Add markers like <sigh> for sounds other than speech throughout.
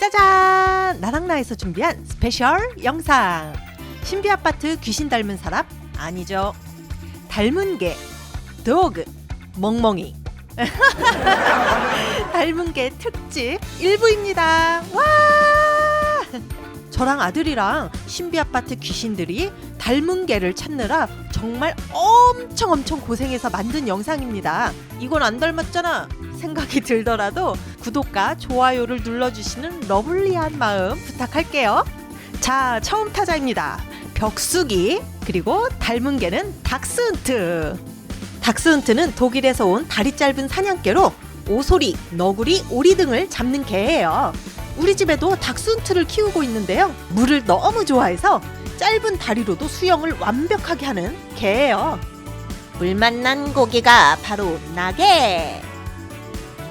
짜잔! 나랑나에서 준비한 스페셜 영상. 신비 아파트 귀신 닮은 사람 아니죠. 닮은 개 도그 멍멍이. <laughs> 닮은 개 특집 1부입니다. 와! 저랑 아들이랑 신비 아파트 귀신들이 닮은 개를 찾느라 정말 엄청 엄청 고생해서 만든 영상입니다. 이건 안 닮았잖아. 생각이 들더라도 구독과 좋아요를 눌러주시는 러블리한 마음 부탁할게요. 자, 처음 타자입니다. 벽수기, 그리고 닮은 개는 닥스훈트. 닥스훈트는 독일에서 온 다리 짧은 사냥개로 오소리, 너구리, 오리 등을 잡는 개예요. 우리 집에도 닥스훈트를 키우고 있는데요. 물을 너무 좋아해서 짧은 다리로도 수영을 완벽하게 하는 개예요. 물 만난 고기가 바로 나게.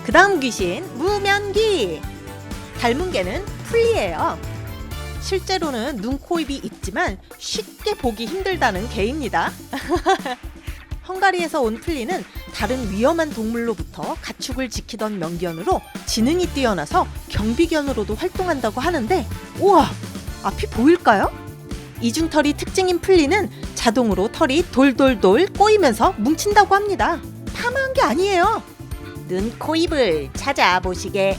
그 다음 귀신 무면기. 닮은 개는 풀리예요. 실제로는 눈, 코, 입이 있지만 쉽게 보기 힘들다는 개입니다. <laughs> 헝가리에서 온 플리는 다른 위험한 동물로부터 가축을 지키던 명견으로 지능이 뛰어나서 경비견으로도 활동한다고 하는데 우와 앞이 보일까요? 이중털이 특징인 플리는 자동으로 털이 돌돌돌 꼬이면서 뭉친다고 합니다. 파마한 게 아니에요. 눈, 코, 입을 찾아보시게.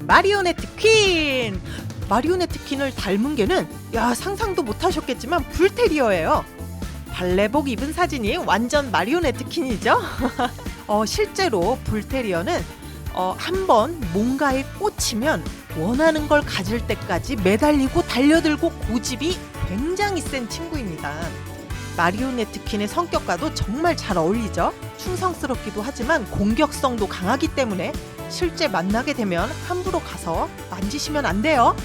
마리오네트 퀸! 마리오네트 퀸을 닮은 개는 야 상상도 못하셨겠지만 불테리어예요. 발레복 입은 사진이 완전 마리오네트 퀸이죠. <laughs> 어, 실제로 불테리어는 어, 한번 뭔가에 꽂히면 원하는 걸 가질 때까지 매달리고 달려들고 고집이 굉장히 센 친구입니다. 마리오네트 퀸의 성격과도 정말 잘 어울리죠. 충성스럽기도 하지만 공격성도 강하기 때문에 실제 만나게 되면 함부로 가서 만지시면 안 돼요.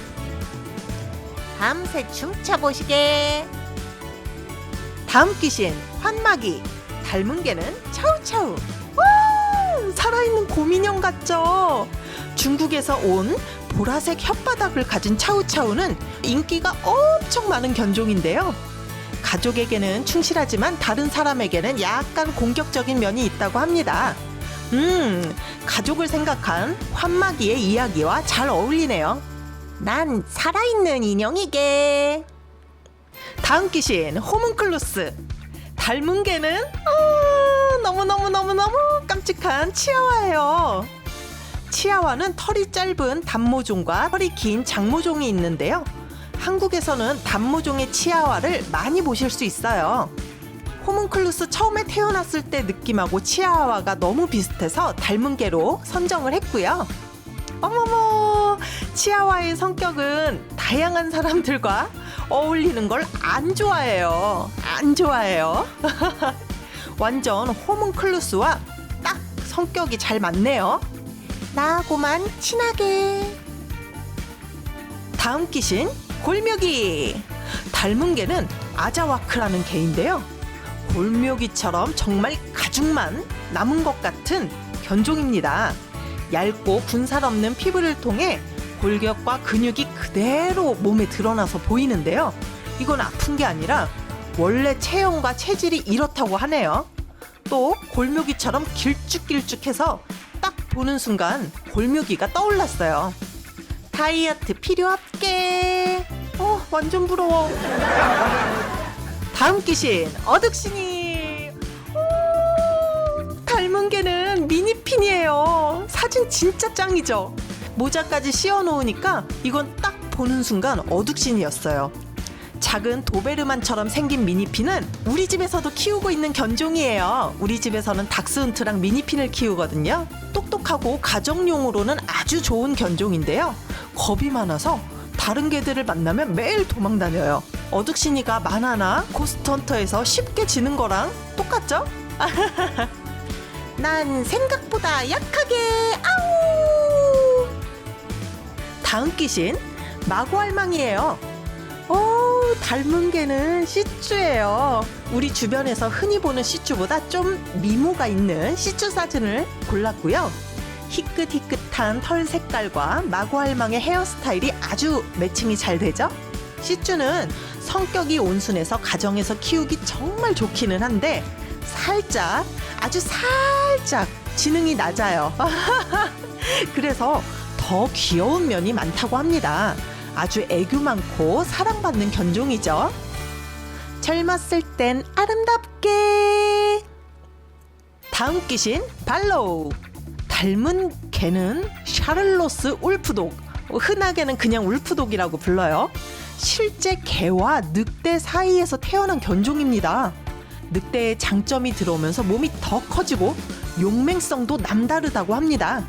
밤새 춤춰보시게. 다음 귀신 환마기 닮은 개는 차우차우 와 살아있는 곰인형 같죠 중국에서 온 보라색 혓바닥을 가진 차우차우는 인기가 엄청 많은 견종인데요 가족에게는 충실하지만 다른 사람에게는 약간 공격적인 면이 있다고 합니다. 음 가족을 생각한 환마기의 이야기와 잘 어울리네요. 난 살아있는 인형이게. 다음 귀신 호문클루스. 닮은 개는 어, 너무너무너무너무 깜찍한 치아와예요. 치아와는 털이 짧은 단모종과 털이 긴 장모종이 있는데요 한국에서는 단모종의 치아와를 많이 보실 수 있어요 호문클루스 처음에 태어났을 때 느낌하고 치아와가 너무 비슷해서 닮은 개로 선정을 했고요 어머머 치아와의 성격은 다양한 사람들과 어울리는 걸 안 좋아해요. 안 좋아해요. <laughs> 완전 호문클루스와 딱 성격이 잘 맞네요. 나하고만 친하게. 다음 귀신 골묘기. 닮은 개는 아자와크라는 개인데요. 골묘기처럼 정말 가죽만 남은 것 같은 견종입니다. 얇고 군살 없는 피부를 통해 골격과 근육이 그대로 몸에 드러나서 보이는데요. 이건 아픈 게 아니라 원래 체형과 체질이 이렇다고 하네요. 또 골묘기처럼 길쭉길쭉해서 딱 보는 순간 골묘기가 떠올랐어요. 다이어트 필요 없게. 어, 완전 부러워. 다음 귀신 어득신이. 오, 닮은 개는 미니핀이에요. 사진 진짜 짱이죠. 모자까지 씌워 놓으니까 이건 딱 보는 순간 어둑신이었어요. 작은 도베르만처럼 생긴 미니핀은 우리 집에서도 키우고 있는 견종이에요. 우리 집에서는 닥스훈트랑 미니핀을 키우거든요. 똑똑하고 가정용으로는 아주 좋은 견종인데요. 겁이 많아서 다른 개들을 만나면 매일 도망 다녀요. 어둑신이가 만화나 고스트헌터에서 쉽게 지는 거랑 똑같죠? <laughs> 난 생각보다 약하게 아우 다음 귀신 마구알망이에요. 어, 닮은 개는 시쭈예요. 우리 주변에서 흔히 보는 시쭈보다 좀 미모가 있는 시쭈 사진을 골랐고요. 희끗희끗한 털 색깔과 마구알망의 헤어스타일이 아주 매칭이 잘 되죠? 시쭈는 성격이 온순해서 가정에서 키우기 정말 좋기는 한데 살짝 아주 살짝 지능이 낮아요. <laughs> 그래서 더더 귀여운 면이 많다고 합니다. 아주 애교 많고 사랑받는 견종이죠. 젊었을 땐 아름답게. 다음 귀신 발로우. 닮은 개는 샤를로스 울프독. 흔하게는 그냥 울프독이라고 불러요. 실제 개와 늑대 사이에서 태어난 견종입니다. 늑대의 장점이 들어오면서 몸이 더 커지고 용맹성도 남다르다고 합니다.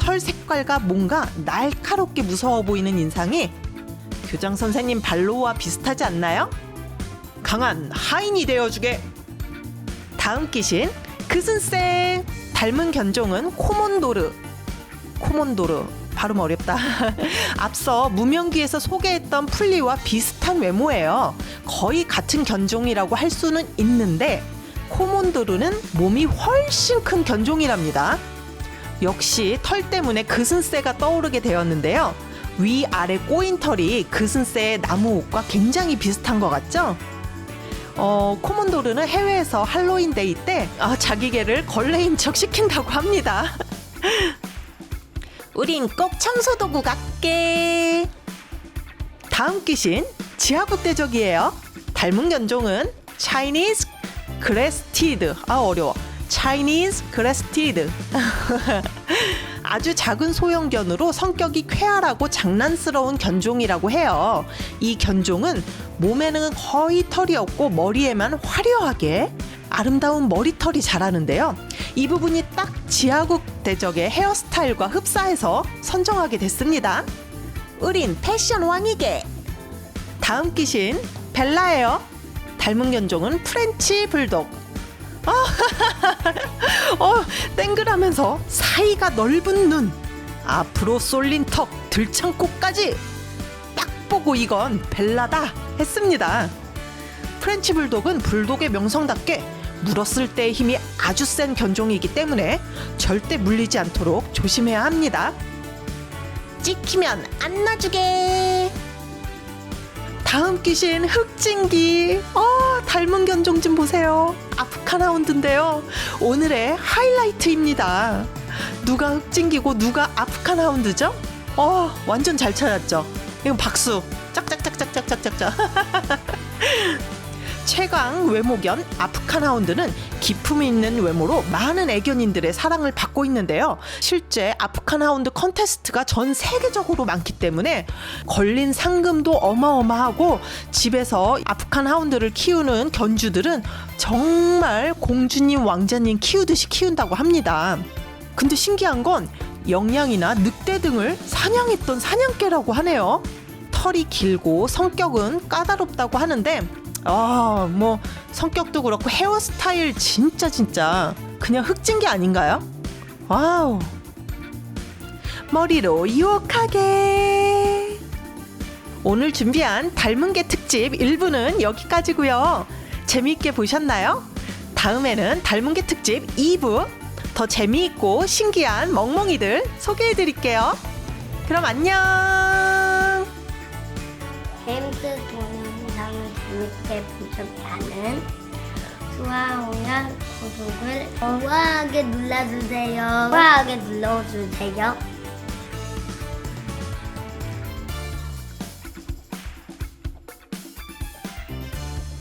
털 색깔과 뭔가 날카롭게 무서워 보이는 인상이 교장 선생님 발로우와 비슷하지 않나요? 강한 하인이 되어주게. 다음 귀신 그슨생 닮은 견종은 코몬도르. 코몬도르 발음 어렵다. <laughs> 앞서 무명기에서 소개했던 풀리와 비슷한 외모예요. 거의 같은 견종이라고 할 수는 있는데 코몬도르는 몸이 훨씬 큰 견종이랍니다. 역시 털 때문에 그슨새가 떠오르게 되었는데요. 위 아래 꼬인 털이 그슨새의 나무 옷과 굉장히 비슷한 것 같죠? 어, 코몬도르는 해외에서 할로윈 데이 때 아, 자기 개를 걸레인 척 시킨다고 합니다. <laughs> 우린 꼭 청소도구 같게. 다음 귀신 지하국대적이에요. 닮은 견종은 차이니즈 그레스티드. 아 어려워. 차이니즈 그레스티드. <laughs> 아주 작은 소형견으로 성격이 쾌활하고 장난스러운 견종이라고 해요. 이 견종은 몸에는 거의 털이 없고 머리에만 화려하게 아름다운 머리털이 자라는데요. 이 부분이 딱 지하국 대적의 헤어스타일과 흡사해서 선정하게 됐습니다. 우린 패션 왕이게. 다음 귀신 벨라예요. 닮은 견종은 프렌치 불독. 아, <laughs> 어, 땡글하면서 사이가 넓은 눈, 앞으로 쏠린 턱, 들창꽃까지 딱 보고 이건 벨라다 했습니다. 프렌치 불독은 불독의 명성답게 물었을 때의 힘이 아주 센 견종이기 때문에 절대 물리지 않도록 조심해야 합니다. 찍히면 안 놔주게. 다음 귀신 흑진기. 어, 닮은 견종 좀 보세요. 아프카나운드인데요. 오늘의 하이라이트입니다. 누가 흑진기고 누가 아프카나운드죠? 어, 완전 잘 찾았죠. 이건 박수. 짝짝짝짝짝짝짝짝. <laughs> 최강 외모견 아프카나운드는 기품이 있는 외모로 많은 애견인들의 사랑을 받고 있는데요. 실제 아프카나운드 컨테스트가 전 세계적으로 많기 때문에 걸린 상금도 어마어마하고 집에서 아프카나운드를 키우는 견주들은 정말 공주님 왕자님 키우듯이 키운다고 합니다. 근데 신기한 건 영양이나 늑대 등을 사냥했던 사냥개라고 하네요. 털이 길고 성격은 까다롭다고 하는데 아, 뭐 성격도 그렇고 헤어스타일 진짜 진짜 그냥 흑진 게 아닌가요? 와우. 머리로 유혹하게. 오늘 준비한 닮은 개 특집 1부는 여기까지고요. 재미있게 보셨나요? 다음에는 닮은 개 특집 2부 더 재미있고 신기한 멍멍이들 소개해 드릴게요. 그럼 안녕. 햄스 재밌게 보셨다는 좋아요와 구독을 우아하게 눌러주세요. 우아하게 눌러주세요.